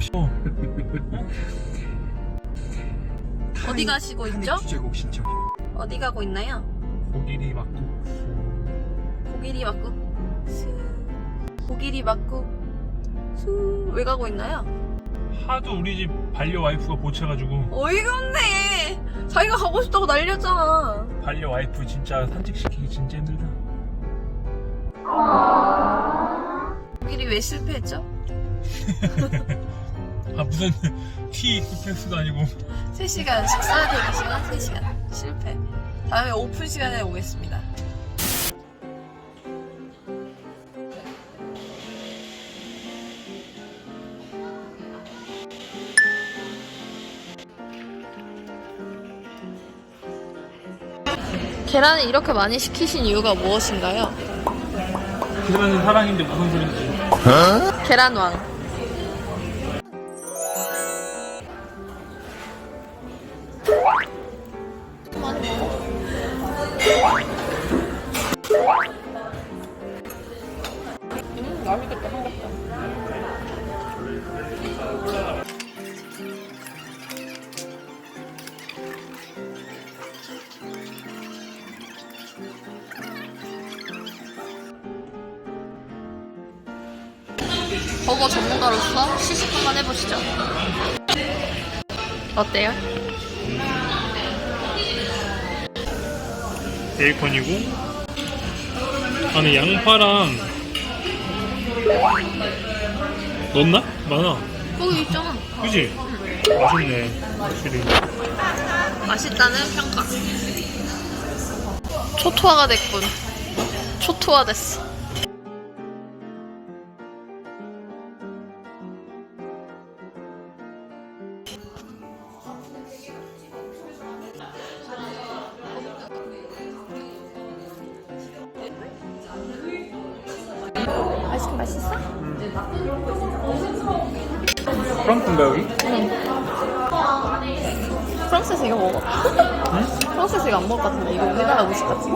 어디 가시고 있죠? 주제곡 신청. 어디 가고 있나요? 고길이 막국 고길이 막국 고길이 막국 왜 가고 있나요? 하도 우리 집 반려 와이프가 보채가지고 어이가 없네 자기가 가고 싶다고 날렸잖아 반려 와이프 진짜 산책시키기 진짜 힘들다 고길이 왜 실패했죠? 아 무슨 티 패스도 아니고. 3시간 식사 대기 시간 3시간. 실패. 다음에 오픈 시간에 오겠습니다. 계란을 이렇게 많이 시키신 이유가 무엇인가요? 계란은 사랑인데 무슨 소린지. 계란왕 버거 전문가로서 시식 한번 해보시죠. 어때요? 베이컨이고 안에 양파랑 넣었나? 많아. 거기 있잖아. 그지? 맛있네. 확실히. 맛있다는 평가. 초토화가 됐군. 초토화 됐어. 아이스크림 맛있어? 프랑스인가 여기? 프랑스에서 이거 먹어. 프랑스에서 이거 안 먹을 것 같은데 이거 우리나라 음식 같지?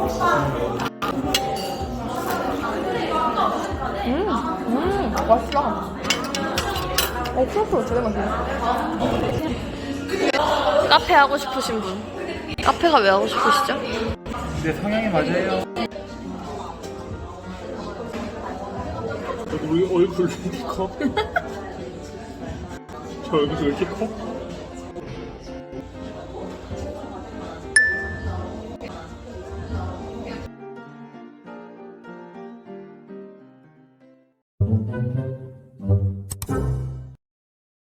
음, 음, 맛있어. 어, 프랑스 되게 맛있네. 카페 하고 싶으신 분. 카페가 왜 하고 싶으시죠? 내 성향이 맞아요. 우리 얼굴 왜 이렇게 커? 저 얼굴이 왜 이렇게 커?